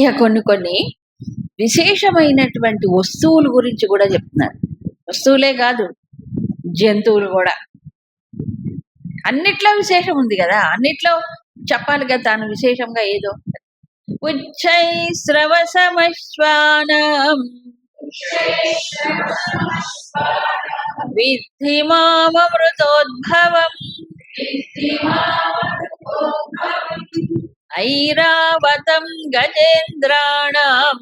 ఇక కొన్ని కొన్ని విశేషమైనటువంటి వస్తువుల గురించి కూడా చెప్తున్నారు. వస్తువులే కాదు జంతువులు కూడా. అన్నిట్లో విశేషం ఉంది కదా. అన్నిట్లో చెప్పాలి కదా తాను విశేషంగా ఏదో. ఉచ్చై స్రవసమశ్వానం విద్ధి మామృతోద్భవం ఐరావతం గజేంద్రాణం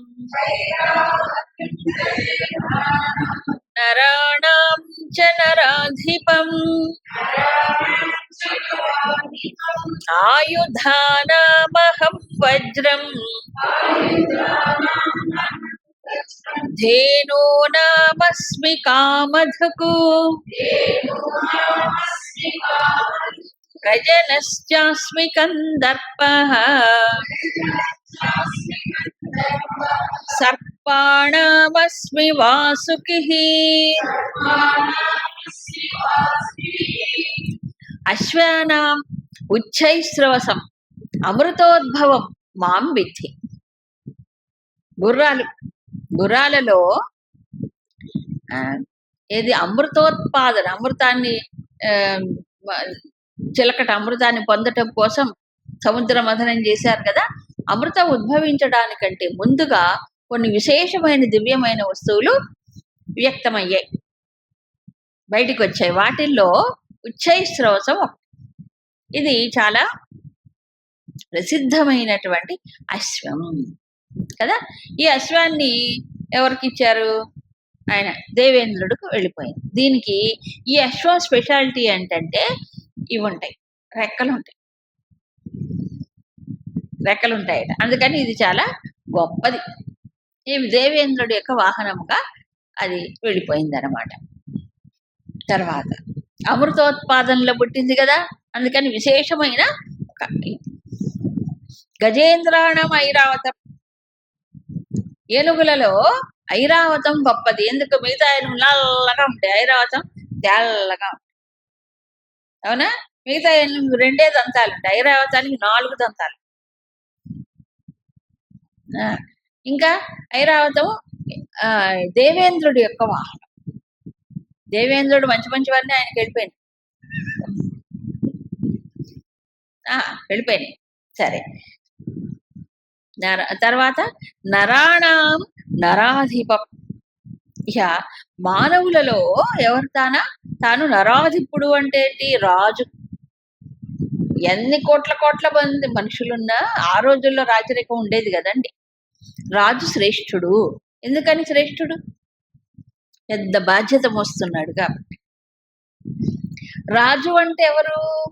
నరాణం చ నరాధిపం ఆయుధానామహం వజ్రం ధేనో నామస్మి కామధకు గజనశ్చాస్మి కందర్ప సర్పాణమస్మి వాసుకి. అశ్వానాం ఉచ్చైశ్రవసం అమృతోద్భవం మాం విధి గుర్రాలు గుర్రాలలో ఏది అమృతోత్పాదన అమృతాన్ని చిలకట అమృతాన్ని పొందటం కోసం సముద్ర మథనం చేశారు కదా. అమృతం ఉద్భవించడానికంటే ముందుగా కొన్ని విశేషమైన దివ్యమైన వస్తువులు వ్యక్తమయ్యాయి. బయటికి వచ్చాయి వాటిల్లో ఉచ్చైశ్రవసం ఒకటి. ఇది చాలా ప్రసిద్ధమైనటువంటి అశ్వం కదా. ఈ అశ్వాన్ని ఎవరికి ఇచ్చారు? ఆయన దేవేంద్రుడికి వెళ్ళిపోయింది. దీనికి ఈ అశ్వం స్పెషాలిటీ ఏంటంటే ఇవి ఉంటాయి రెక్కలు ఉంటాయి రెక్కలు ఉంటాయి అందుకని ఇది చాలా గొప్పది. ఈ దేవేంద్రుడి యొక్క వాహనముగా అది వెళ్ళిపోయింది అనమాట తర్వాత అమృతోత్పాదనలో పుట్టింది కదా అందుకని విశేషమైన గజేంద్రాణం ఐరావతం. ఏనుగులలో ఐరావతం గొప్పది. ఎందుకు? మిగతా ఏనుగులు నల్లగా ఉంటాయి. ఐరావతం తెల్లగా అవునా? మిగతా రెండే దంతాలు ఉంటాయి. ఐరావతానికి నాలుగు దంతాలు. ఆ, ఇంకా ఐరావతం దేవేంద్రుడి యొక్క వాహనం. దేవేంద్రుడు మంచి మంచివన్నీ ఆయనకి వెళ్ళిపోయింది ఆ, వెళ్ళిపోయినాయి. సరే. నర తర్వాత నరాణం నరాధిపం ఇక మానవులలో ఎవరు తానా? తాను నరాధిపుడు అంటే ఏంటి రాజు. ఎన్ని కోట్ల కోట్ల మంది మనుషులున్నా ఆ రోజుల్లో రాజరికం ఉండేది కదండి. రాజు శ్రేష్ఠుడు. ఎందుకని శ్రేష్ఠుడు? పెద్ద బాధ్యత మోస్తున్నాడు కాబట్టి. రాజు అంటే ఎవరు?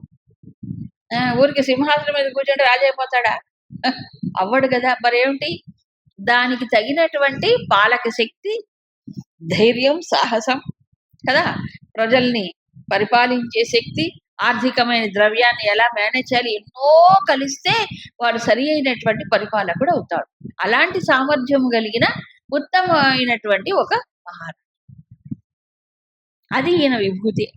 ఆ, ఊరికి సింహాసనం మీద కూర్చుంటే రాజు అయిపోతాడా? అవ్వడు కదా. మరేమిటి? దానికి తగినటువంటి పాలక శక్తి ధైర్యం సాహసం కదా? ప్రజల్ని పరిపాలించే శక్తి ఆర్థికమైన ద్రవ్యాన్ని ఎలా మేనేజ్ చేయాలి? ఎన్నో కలిస్తే వాడు సరి అయినటువంటి పరిపాలకుడు అవుతాడు. అలాంటి సామర్థ్యం కలిగిన ఉత్తమమైనటువంటి ఒక మహారాజు. అది ఈయన విభూతి.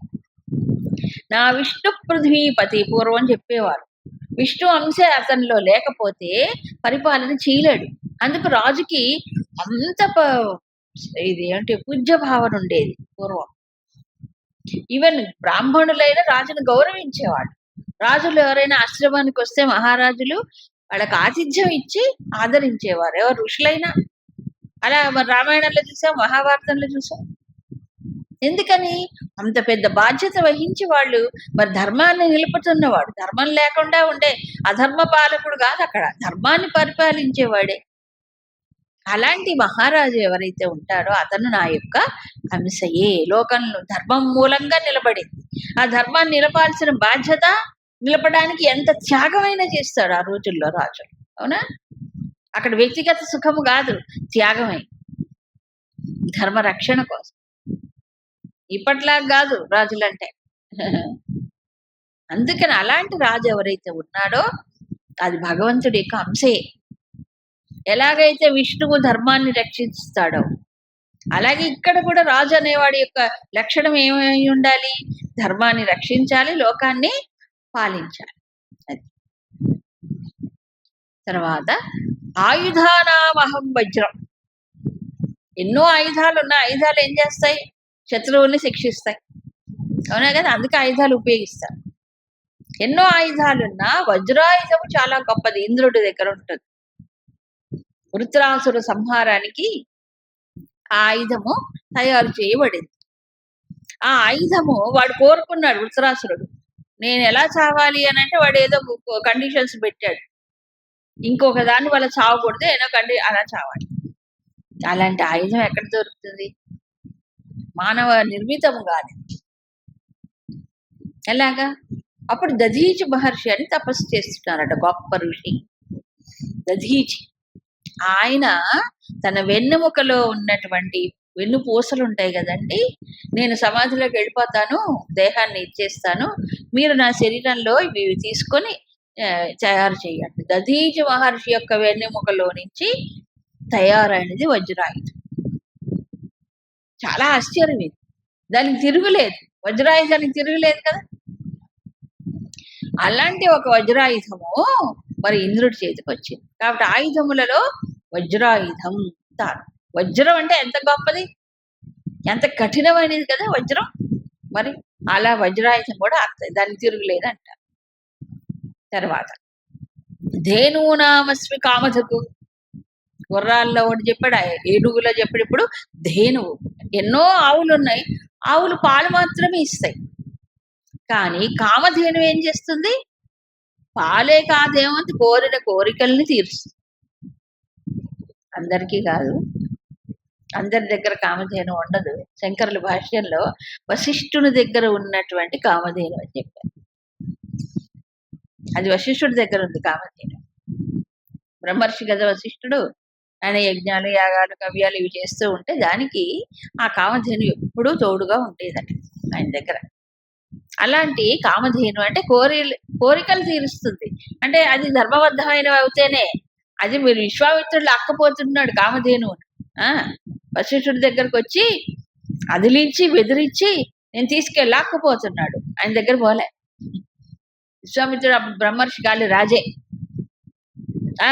నా విష్ణు పృథ్వీపతి పూర్వం చెప్పేవారు. విష్ణు అంశ అతనిలో లేకపోతే పరిపాలన చేయలేడు. అందుకు రాజుకి అంత ప- ఇది అంటే పూజ్య భావన ఉండేది పూర్వం. ఈవెన్ బ్రాహ్మణులైన రాజును గౌరవించేవాడు రాజులు ఎవరైనా ఆశ్రమానికి వస్తే మహారాజులు వాళ్ళకి ఆతిథ్యం ఇచ్చి ఆదరించేవారు. ఎవరు ఋషులైనా. అలా మరి రామాయణంలో చూసాం మహాభారతంలో చూసాం. ఎందుకని? అంత పెద్ద బాధ్యత వహించి వాళ్ళు మరి ధర్మాన్ని నిలుపుతున్నవాడు. ధర్మం లేకుండా ఉండే అధర్మ పాలకుడు కాదు అక్కడ. ధర్మాన్ని పరిపాలించేవాడే. అలాంటి మహారాజు ఎవరైతే ఉంటారో అతను నా యొక్క అంశయే లోకంలో ధర్మం మూలంగా నిలబడింది. ఆ ధర్మాన్ని నిలపాల్సిన బాధ్యత నిలపడానికి ఎంత త్యాగమైనా చేస్తాడు ఆ రోజుల్లో రాజులు అవునా? అక్కడ వ్యక్తిగత సుఖము కాదు త్యాగమే. ధర్మ రక్షణ కోసం. ఇప్పట్లా కాదు రాజులంటే. అందుకని అలాంటి రాజు ఎవరైతే ఉన్నాడో అది భగవంతుడి యొక్క అంశే. ఎలాగైతే విష్ణువు ధర్మాన్ని రక్షిస్తాడో అలాగే ఇక్కడ కూడా రాజు అనేవాడి యొక్క లక్షణం ఏమై ఉండాలి? ధర్మాన్ని రక్షించాలి లోకాన్ని పాలించాలి. అది. తర్వాత ఆయుధానామహం వజ్రం. ఎన్నో ఆయుధాలు ఉన్న ఆయుధాలు ఏం చేస్తాయి? శత్రువుని శిక్షిస్తాయి. అవునా కదా? అందుకే ఆయుధాలు ఉపయోగిస్తారు. ఎన్నో ఆయుధాలున్నా వజ్రాయుధము చాలా గొప్పది. ఇంద్రుడి దగ్గర ఉంటుంది. వృత్రాసుర సంహారానికి ఆ ఆయుధము తయారు చేయబడింది. ఆ ఆయుధము వాడు కోరుకున్నాడు వృత్రాసురుడు నేను ఎలా చావాలి అని అంటే వాడు ఏదో కండిషన్స్ పెట్టాడు. ఇంకొక దాన్ని వాళ్ళ చావకూడదు ఏదో కండి అలా చావాలి. అలాంటి ఆయుధం ఎక్కడ దొరుకుతుంది? మానవ నిర్మితం కాదు. ఎలాగా? అప్పుడు దధీచి మహర్షి అని తపస్సు చేస్తున్నారట గొప్ప ఋషి. దధీచి ఆయన తన వెన్నెముకలో ఉన్నటువంటి వెన్ను పూసలు ఉంటాయి కదండి. నేను సమాధిలోకి వెళ్ళిపోతాను దేహాన్ని ఇచ్చేస్తాను. మీరు నా శరీరంలో ఇవి తీసుకొని తయారు చేయండి. దధీజ మహర్షి యొక్క వెన్నెముకలో నుంచి తయారైనది వజ్రాయుధం. చాలా ఆశ్చర్యం ఇది. దానికి తిరుగులేదు. వజ్రాయుధానికి తిరుగులేదు కదా. అలాంటి ఒక వజ్రాయుధము మరి ఇంద్రుడి చేతికి వచ్చింది. కాబట్టి ఆయుధములలో వజ్రాయుధం అంటారు. వజ్రం అంటే ఎంత గొప్పది? ఎంత కఠినమైనది కదా వజ్రం? మరి అలా వజ్రాయుధం కూడా అంత దాన్ని తిరుగులేదు అంటారు తర్వాత ధేనూనామస్మి కామధకు. గుర్రాల్లో ఒకటి చెప్పాడు ఏనుగులో చెప్పాడు ఇప్పుడు ధేనువు. ఎన్నో ఆవులు ఉన్నాయి ఆవులు పాలు మాత్రమే ఇస్తాయి. కానీ కామధేను ఏం చేస్తుంది? పాలే కాదేమో అని కోరిన కోరికల్ని తీరుస్తుంది అందరికీ కాదు. అందరి దగ్గర కామధేను ఉండదు. శంకరుల భాష్యంలో వశిష్ఠుని దగ్గర ఉన్నటువంటి కామధేను అని చెప్పారు. అది వశిష్ఠుడి దగ్గర ఉంది కామధేను. బ్రహ్మర్షి కదా వశిష్ఠుడు ఆయన యజ్ఞాలు యాగాలు కవ్యాలు ఇవి చేస్తూ ఉంటే దానికి ఆ కామధేను ఎప్పుడూ తోడుగా ఉండేదట ఆయన దగ్గర. అలాంటి కామధేను అంటే కోరి కోరికలు తీరుస్తుంది. అంటే అది ధర్మబద్ధమైనవి అవుతేనే అది మీరు విశ్వామిత్రుడు అక్కపోతున్నాడు కామధేను ఆ? వశిష్ఠుడి దగ్గరకు వచ్చి అదిలించి బెదిరించి నేను తీసుకెళ్ళి లాక్కుపోతున్నాడు. ఆయన దగ్గర పోలే. విశ్వామిత్రుడు బ్రహ్మర్షి గాలి రాజే. ఆ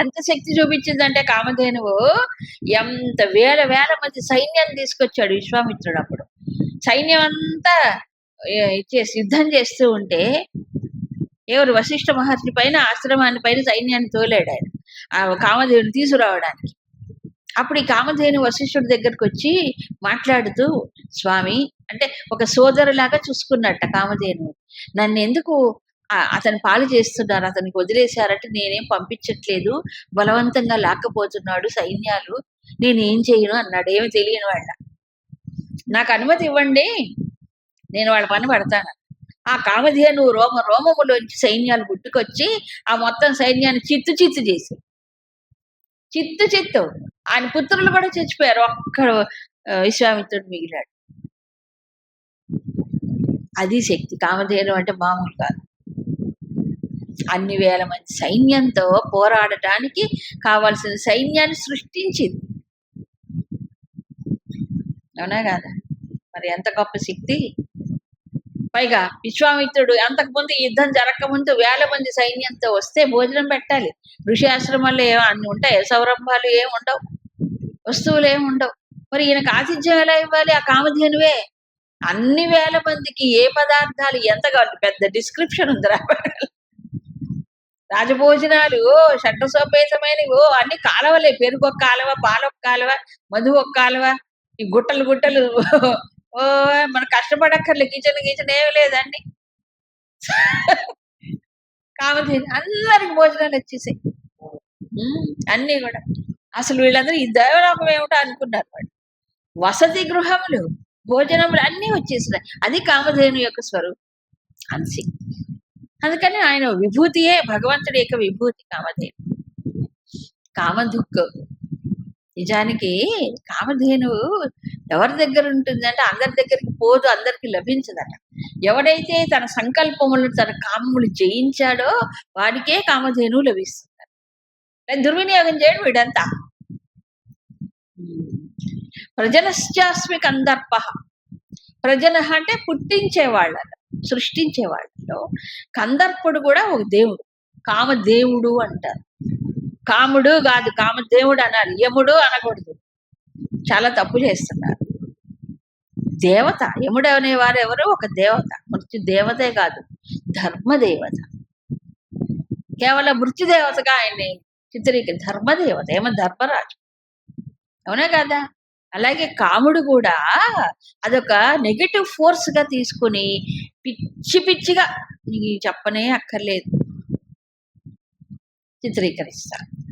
ఎంత శక్తి చూపించిందంటే కామధేనువు ఎంత వేల వేల మంది సైన్యాన్ని తీసుకొచ్చాడు విశ్వామిత్రుడు అప్పుడు. సైన్యం అంతా ఏ- ఇచ్చేసి యుద్ధం చేస్తూ ఉంటే ఎవరు వశిష్ఠ మహర్షి పైన ఆశ్రమాన్ని పైన సైన్యాన్ని తోలాడు ఆయన ఆ కామధేవుని తీసుకురావడానికి. అప్పుడు ఈ కామధేను వశిష్ఠుడి దగ్గరకు వచ్చి మాట్లాడుతూ స్వామి అంటే ఒక సోదరులాగా చూసుకున్నట్ట కామధేను. నన్ను ఎందుకు అతను అతని పాలు చేస్తున్నారు అతనికి వదిలేశారంటే నేనేం పంపించట్లేదు. బలవంతంగా లాక్కపోతున్నాడు సైన్యాలు. నేనేం చేయను అన్నాడు. ఏమి తెలియని వాళ్ళ. నాకు అనుమతి ఇవ్వండి. నేను వాళ్ళ పని పడతాను ఆ కామధేను రోమ రోమములోంచి సైన్యాలు పుట్టుకొచ్చి ఆ మొత్తం సైన్యాన్ని చిత్తు చిత్తు చేసి చిత్తు చిత్తు. ఆయన పుత్రులు కూడా చచ్చిపోయారు. ఒక్క విశ్వామిత్రుడు మిగిలాడు. అది శక్తి. కామధేను అంటే మామూలు కాదు. అన్ని వేల మంది సైన్యంతో పోరాడటానికి కావాల్సిన సైన్యాన్ని సృష్టించింది. అవునా కాదా? మరి ఎంత గొప్ప శక్తి? పైగా విశ్వామిత్రుడు అంతకుముందు యుద్ధం జరగకముందు వేల మంది సైన్యంతో వస్తే భోజనం పెట్టాలి. ఋషి ఆశ్రమాల్లో ఏమో అన్ని ఉంటాయి? సౌరంభాలు ఏమి ఉండవు. వస్తువులు ఏమి ఉండవు. మరి ఈయనకు ఆతిథ్యం ఎలా ఇవ్వాలి? ఆ కామధేనువే. అన్ని వేల మందికి ఏ పదార్థాలు ఎంత కావాలి పెద్ద డిస్క్రిప్షన్ ఉంది రా రాజభోజనాలు ఓ షట్టసోపేతమైనవి ఓ అన్ని కాలవలే. పెరుగు ఒక కాలువ పాలు ఒక కాలువ మధు ఒక కాలువ ఈ గుట్టలు గుట్టలు ఓ మన కష్టపడక్కర్లే. కిచెన్ కిచెన్ ఏమి లేదండి. కామధేను అందరికి భోజనాలు వచ్చేసాయి. అన్ని అన్నీ కూడా. అసలు వీళ్ళందరూ ఈ దైవలోకం ఏమిటో అనుకున్నారు వాళ్ళు. వసతి గృహములు భోజనములు అన్నీ వచ్చేసినాయి. అది కామధేను యొక్క స్వరూపం. అంశి అందుకని ఆయన విభూతియే భగవంతుడి యొక్క విభూతి కామధేను. కామదుక్కు నిజానికి కామధేను ఎవరి దగ్గర ఉంటుందంటే అందరి దగ్గరికి పోదు అందరికి లభించదట. ఎవడైతే తన సంకల్పములు తన కామములు జయించాడో వాడికే కామధేను లభిస్తుంది దుర్వినియోగం చేయడు వీడంతా. ప్రజనశ్చాస్మి కందర్ప ప్రజన అంటే పుట్టించేవాళ్ళ సృష్టించేవాళ్ళలో. కందర్పుడు కూడా ఒక దేవుడు కామదేవుడు అంటారు. కాముడు కాదు కామదేవుడు అనాలి యముడు అనకూడదు. చాలా తప్పు చేస్తున్నారు. దేవత యముడు అనేవారు ఎవరు? ఒక దేవత. మృత్యు దేవతే కాదు ధర్మదేవత. కేవలం మృత్యు దేవతగా ఆయన్ని చిత్రీక ధర్మదేవత ఏమో ధర్మరాజు. అవునా కదా? అలాగే కాముడు కూడా అదొక నెగటివ్ ఫోర్స్గా తీసుకుని పిచ్చి పిచ్చిగా చెప్పనే అక్కర్లేదు. చిత్రీకరిస్తారు.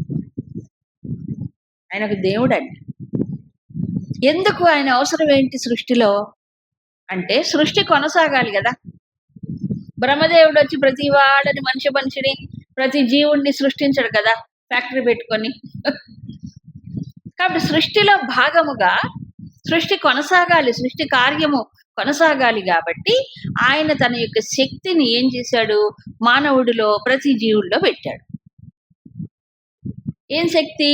ఆయన ఒక దేవుడు అండి ఎందుకు ఆయన అవసరం ఏంటి సృష్టిలో? అంటే సృష్టి కొనసాగాలి కదా. బ్రహ్మదేవుడు వచ్చి ప్రతి వాడని మనిషి మనిషిని ప్రతి జీవుణ్ణి సృష్టించడు కదా ఫ్యాక్టరీ పెట్టుకొని. కాబట్టి సృష్టిలో భాగముగా సృష్టి కొనసాగాలి సృష్టి కార్యము కొనసాగాలి కాబట్టి ఆయన తన యొక్క శక్తిని ఏం చేశాడు? మానవుడిలో ప్రతి జీవుల్లో పెట్టాడు. ఏం శక్తి?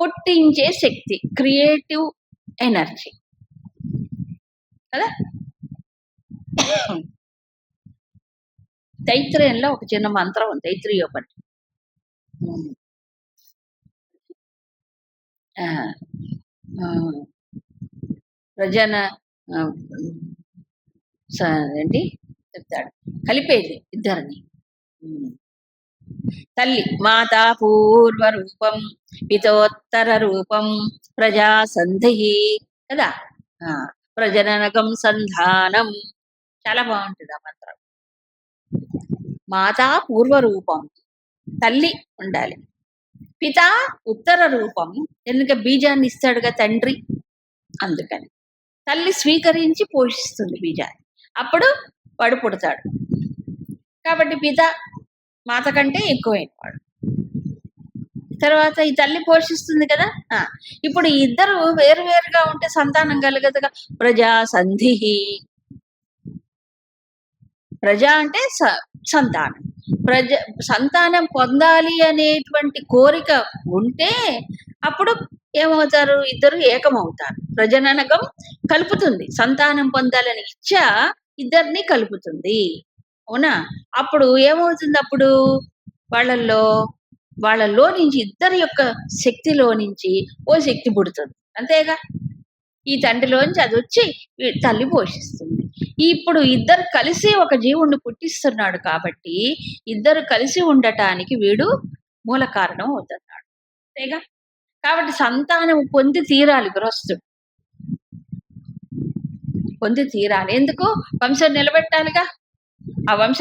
పుట్టించే శక్తి క్రియేటివ్ ఎనర్జీ. కదా? తైత్రయంలో ఒక చిన్న మంత్రం ఉంది తైత్రీయోపటి ప్రజన ఏంటి చెప్తాడు. కలిపేది ఇద్దరిని. తల్లి మాతా పూర్వ రూపం పితోత్తర రూపం ప్రజా సంధి కదా ప్రజననకం సంధానం. చాలా బాగుంటుంది ఆ మంత్రం. మాతా పూర్వ రూపం తల్లి ఉండాలి. పిత ఉత్తర రూపం ఎందుక బీజాన్ని ఇస్తాడుగా తండ్రి అందుకని. తల్లి స్వీకరించి పోషిస్తుంది బీజాన్ని. అప్పుడు వాడు పుడతాడు కాబట్టి పిత మాత కంటే ఎక్కువైన వాడు. తర్వాత ఈ తల్లి పోషిస్తుంది కదా? ఇప్పుడు ఈ ఇద్దరు వేరు వేరుగా ఉంటే సంతానం కలగదుగా? ప్రజా సంధి. ప్రజ అంటే స- సంతానం. ప్రజ సంతానం పొందాలి అనేటువంటి కోరిక ఉంటే అప్పుడు ఏమవుతారు? ఇద్దరు ఏకమవుతారు. ప్రజననకం కలుపుతుంది. సంతానం పొందాలని ఇచ్చ ఇద్దరిని కలుపుతుంది. అవునా? అప్పుడు ఏమవుతుంది అప్పుడు వాళ్ళల్లో వాళ్ళలో నుంచి ఇద్దరి యొక్క శక్తిలో నుంచి ఓ శక్తి పుడుతుంది. అంతేగా? ఈ తండ్రిలోంచి అది వచ్చి తల్లి పోషిస్తుంది. ఇప్పుడు ఇద్దరు కలిసి ఒక జీవుణ్ణి పుట్టిస్తున్నాడు కాబట్టి ఇద్దరు కలిసి ఉండటానికి వీడు మూల కారణం అవుతున్నాడు. అంతేగా? కాబట్టి సంతానం పొంది తీరాలి గృహస్థుడు. పొంది తీరాలి. ఎందుకు? వంశం నిలబెట్టాలిగా? ఆ వంశ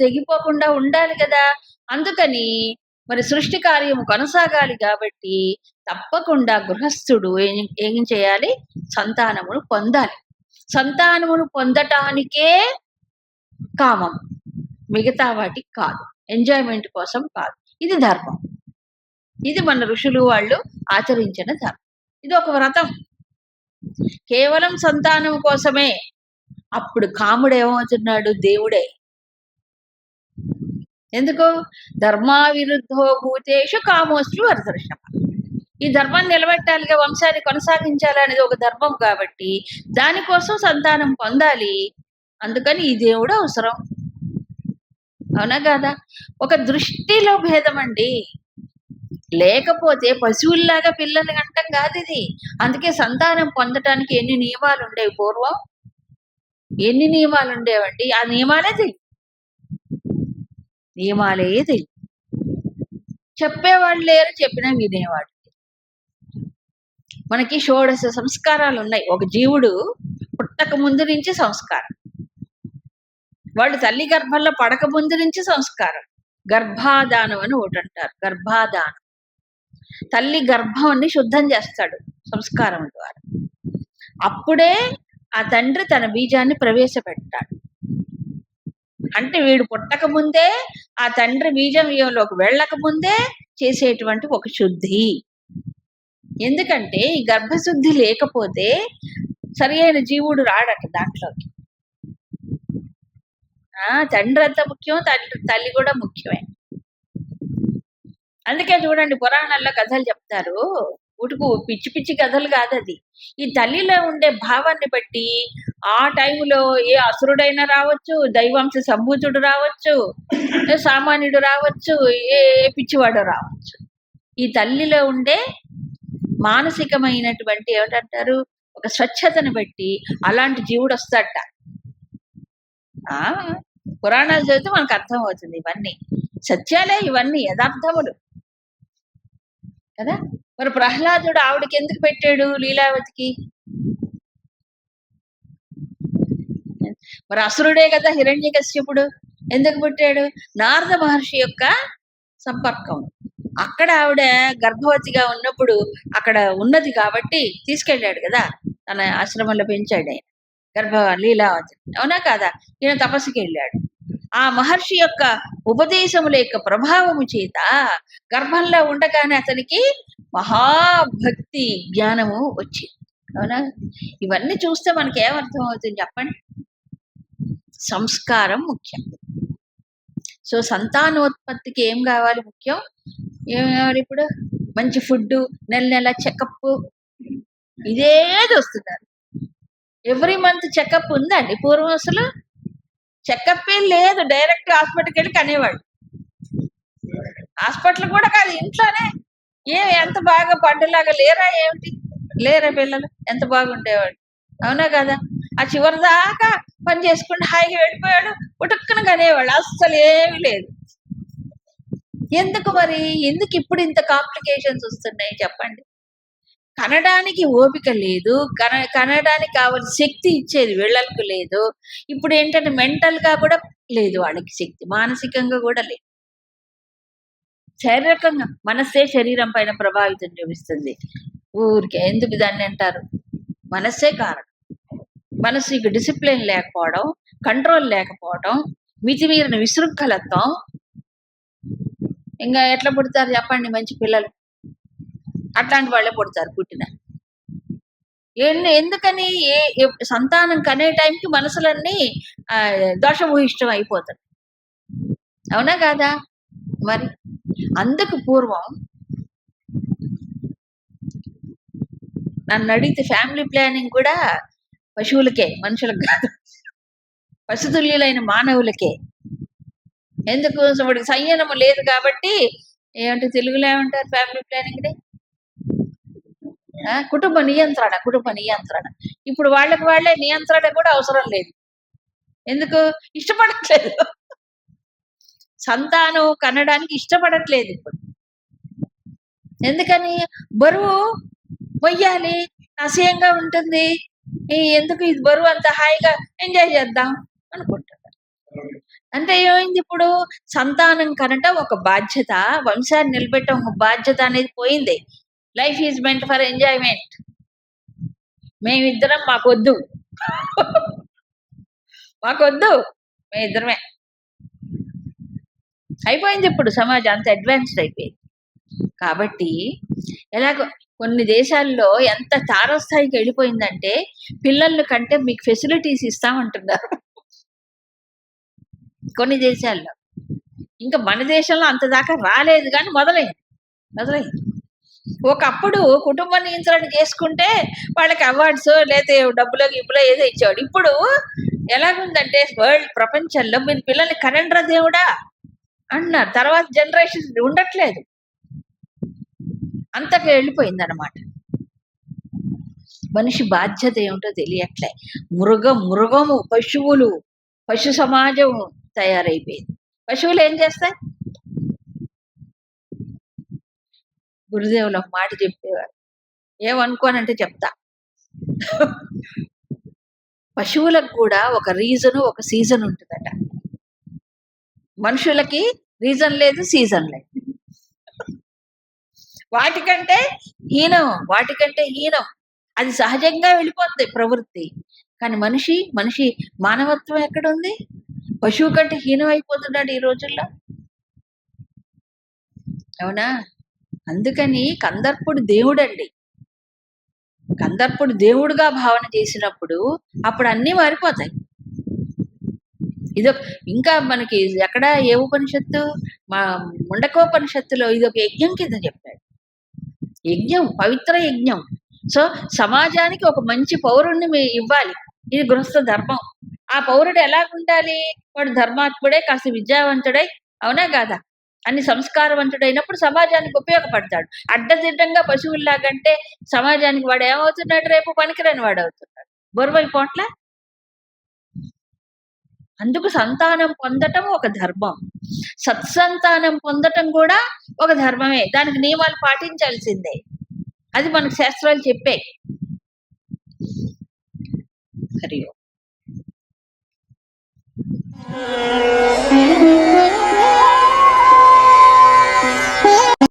తెగిపోకుండా ఉండాలి కదా. అందుకని మరి సృష్టి కార్యము కొనసాగాలి కాబట్టి తప్పకుండా గృహస్థుడు ఏం ఏం చేయాలి? సంతానమును పొందాలి. సంతానమును పొందటానికే కామం. మిగతా వాటికి కాదు. ఎంజాయ్మెంట్ కోసం కాదు. ఇది ధర్మం. ఇది మన ఋషులు వాళ్ళు ఆచరించిన ధర్మం. ఇది ఒక వ్రతం. కేవలం సంతానం కోసమే అప్పుడు కాముడు ఏమవుతున్నాడు? దేవుడే. ఎందుకు? ధర్మావిరుద్ధో భూతేషు కామోస్లు వరదర్శన. ఈ ధర్మాన్ని నిలబెట్టాలిగా వంశాన్ని కొనసాగించాలి అనేది ఒక ధర్మం కాబట్టి దానికోసం సంతానం పొందాలి. అందుకని ఈ దేవుడు అవసరం. అవునా కాదా? ఒక దృష్టిలో భేదం అండి లేకపోతే పశువుల్లాగా పిల్లలు అంటాం కాదు ఇది. అందుకే సంతానం పొందటానికి ఎన్ని నియమాలు ఉండేవి పూర్వం? ఎన్ని నియమాలు ఉండేవండి? ఆ నియమాలే తెలియదు నియమాలే తెలియదు చెప్పేవాళ్ళు లేరు చెప్పినా వినేవాడు మనకి షోడశ సంస్కారాలు ఉన్నాయి. ఒక జీవుడు పుట్టక ముందు నుంచి సంస్కారం. వాళ్ళు తల్లి గర్భంలో పడక ముందు నుంచి సంస్కారం. గర్భాదానం అని ఒకటి అంటారు. గర్భాదానం తల్లి గర్భాన్ని శుద్ధం చేస్తాడు సంస్కారం ద్వారా. అప్పుడే ఆ తండ్రి తన బీజాన్ని ప్రవేశపెట్టాడు. అంటే వీడు పుట్టక ముందే ఆ తండ్రి బీజంలోకి వెళ్ళక ముందే చేసేటువంటి ఒక శుద్ధి. ఎందుకంటే ఈ గర్భశుద్ధి లేకపోతే సరి అయిన జీవుడు రాడట దాంట్లోకి. ఆ తండ్రి అంత ముఖ్యం తండ్రి తల్లి కూడా ముఖ్యమే. అందుకే చూడండి పురాణాల్లో కథలు చెప్తారు. ఉటుకు పిచ్చి పిచ్చి కథలు కాదు అది ఈ తల్లిలో ఉండే భావాన్ని బట్టి ఆ టైంలో ఏ అసురుడైనా రావచ్చు దైవాంశ సంభూతుడు రావచ్చు ఏ సామాన్యుడు రావచ్చు ఏ పిచ్చివాడు రావచ్చు. ఈ తల్లిలో ఉండే మానసికమైనటువంటి ఏమిటంటారు ఒక స్వచ్ఛతను బట్టి అలాంటి జీవుడు వస్తాడట. ఆ పురాణాలు చదివితే మనకు అర్థం అవుతుంది ఇవన్నీ. సత్యాలే ఇవన్నీ యథార్థములు. కదా? మరి ప్రహ్లాదుడు ఆవిడకి ఎందుకు పెట్టాడు లీలావతికి? మరి అసురుడే కదా హిరణ్య కశ్యపుడు. ఎందుకు పుట్టాడు? నారద మహర్షి యొక్క సంపర్కం. అక్కడ ఆవిడ గర్భవతిగా ఉన్నప్పుడు అక్కడ ఉన్నది కాబట్టి తీసుకెళ్ళాడు కదా? తన ఆశ్రమంలో పెంచాడు ఆయన. గర్భ లీలావతి. అవునా కాదా? ఈయన తపస్సుకి వెళ్ళాడు. ఆ మహర్షి యొక్క ఉపదేశముల యొక్క ప్రభావము చేత గర్భంలో ఉండగానే అతనికి మహాభక్తి జ్ఞానము వచ్చింది. అవునా? ఇవన్నీ చూస్తే మనకి ఏమర్థం అవుతుంది చెప్పండి? సంస్కారం ముఖ్యం. సో సంతానోత్పత్తికి ఏం కావాలి ముఖ్యం? ఏం కావాలి ఇప్పుడు? మంచి ఫుడ్ నెల నెల చెకప్ ఇదేది వస్తున్నారు ఎవ్రీ మంత్ చెకప్ ఉందండి పూర్వం అసలు చెకప్ ఏం లేదు డైరెక్ట్ హాస్పిటల్కి వెళ్ళి కనేవాడు. హాస్పిటల్ కూడా కాదు ఇంట్లోనే. ఏ ఎంత బాగా పండులాగా లేరా ఏమిటి? లేరా పిల్లలు ఎంత బాగుండేవాడు. అవునా కదా? ఆ చివరి దాకా పని చేసుకుంటూ హాయిగా వెళ్ళిపోయాడు ఉటుక్కన కనేవాడు. అస్సలు ఏమీ లేదు. ఎందుకు మరి? ఎందుకు ఇప్పుడు ఇంత కాంప్లికేషన్స్ వస్తున్నాయి? చెప్పండి. కనడానికి ఓపిక లేదు కన కనడానికి కావాల్సిన శక్తి ఇచ్చేది వీళ్ళకు లేదు. ఇప్పుడు ఏంటంటే మెంటల్గా కూడా లేదు వాళ్ళకి శక్తి మానసికంగా కూడా లేదు. శారీరకంగా మనస్సే శరీరం పైన ప్రభావితం చూపిస్తుంది. ఊరికే ఎందుకు దాన్ని అంటారు? మనస్సే కారణం. మనసుకి డిసిప్లిన్ లేకపోవడం కంట్రోల్ లేకపోవడం మితిమీరిన విశృంఖలత్వం. ఇంకా ఎట్లా పుడతారు చెప్పండి మంచి పిల్లలు? అట్లాంటి వాళ్ళే పుడతారు పుట్టిన. ఎందుకని ఏ సంతానం కనే టైంకి మనసులన్నీ దోషభూయిష్టం అయిపోతాయి. అవునా కాదా? మరి అందుకు పూర్వం నన్ను అడిగితే ఫ్యామిలీ ప్లానింగ్ కూడా పశువులకే మనుషులకు కాదు. పశుతుల్యులైన మానవులకే. ఎందుకు? వాడికి సంయమనం లేదు కాబట్టి ఏమంటే తెలుగులో ఏమంటారు ఫ్యామిలీ ప్లానింగ్ డే కుటుంబ నియంత్రణ కుటుంబ నియంత్రణ. ఇప్పుడు వాళ్ళకి వాళ్ళే నియంత్రణ కూడా అవసరం లేదు. ఎందుకు? ఇష్టపడట్లేదు. సంతానం కనడానికి ఇష్టపడట్లేదు ఇప్పుడు. ఎందుకని? బరువు పొయ్యాలి అసహ్యంగా ఉంటుంది. ఎందుకు ఇది బరువు అంత హాయిగా ఎంజాయ్ చేద్దాం అనుకుంటున్నారు. అంటే ఏమైంది ఇప్పుడు? సంతానం కనటం ఒక బాధ్యత. వంశాన్ని నిలబెట్టడం ఒక బాధ్యత అనేది పోయింది. Life is meant for enjoyment మేమిద్దరం మాకొద్దు. మాకొద్దు. మేమిద్దరమే. అయిపోయింది ఇప్పుడు సమాజం. అంత అడ్వాన్స్డ్ అయిపోయింది. కాబట్టి ఎలాగో కొన్ని దేశాల్లో ఎంత తారస్థాయికి వెళ్ళిపోయిందంటే పిల్లల కంటే మీకు ఫెసిలిటీస్ ఇస్తామంటున్నారు. కొన్ని దేశాల్లో. ఇంకా మన దేశంలో అంత దాకా రాలేదు కానీ మొదలైంది. మొదలైంది. ఒకప్పుడు కుటుంబ నియంత్రణ చేసుకుంటే వాళ్ళకి అవార్డ్స్ లేదా డబ్బులో గిబ్బులో ఏదో ఇచ్చేవాడు. ఇప్పుడు ఎలాగుందంటే వరల్డ్ ప్రపంచంలో మీరు పిల్లల్ని కరెంట్రా దేవుడా అంటున్నారు. తర్వాత జనరేషన్ ఉండట్లేదు. అంతకు వెళ్ళిపోయింది అనమాట మనిషి బాధ్యత ఏమిటో తెలియట్లే. మృగ మృగము పశువులు పశు సమాజం తయారైపోయింది. పశువులు ఏం చేస్తాయి? గురుదేవులు ఒక మాట చెప్పేవారు. ఏమనుకోనంటే చెప్తా. పశువులకు కూడా ఒక రీజన్ ఒక సీజన్ ఉంటుందట. మనుషులకి రీజన్ లేదు సీజన్ లేదు. వాటికంటే హీనం వాటికంటే హీనం. అది సహజంగా వెళ్ళిపోతుంది ప్రవృత్తి. కానీ మనిషి మనిషి మానవత్వం ఎక్కడుంది? పశువు కంటే హీనం అయిపోతున్నాడు ఈ రోజుల్లో. అవునా? అందుకని కందర్పుడు దేవుడండి. కందర్పుడు దేవుడుగా భావన చేసినప్పుడు అప్పుడు అన్నీ మారిపోతాయి. ఇదొక ఇంకా మనకి ఎక్కడ ఏ ఉపనిషత్తు? మా ముండకోపనిషత్తులో ఇది ఒక యజ్ఞం కింద చెప్పాడు. యజ్ఞం పవిత్ర యజ్ఞం. సో సమాజానికి ఒక మంచి పౌరుణ్ణి ఇవ్వాలి. ఇది గృహస్థ ధర్మం. ఆ పౌరుడు ఎలా ఉండాలి వాడు ధర్మాత్ముడే కాస్త విద్యావంతుడై అవునా కాదా? అన్ని సంస్కారవంతుడైనప్పుడు సమాజానికి ఉపయోగపడతాడు. అడ్డదిడ్డంగా పశువుల్లాగంటే సమాజానికి వాడు ఏమవుతున్నాడు? రేపు పనికిరాని వాడు అవుతున్నాడు బొరువైపోట్ల అందుకు సంతానం పొందటం ఒక ధర్మం. సత్సంతానం పొందటం కూడా ఒక ధర్మమే. దానికి నియమాలు పాటించాల్సిందే. అది మనకు శాస్త్రాలు చెప్పే. హరి ఓం.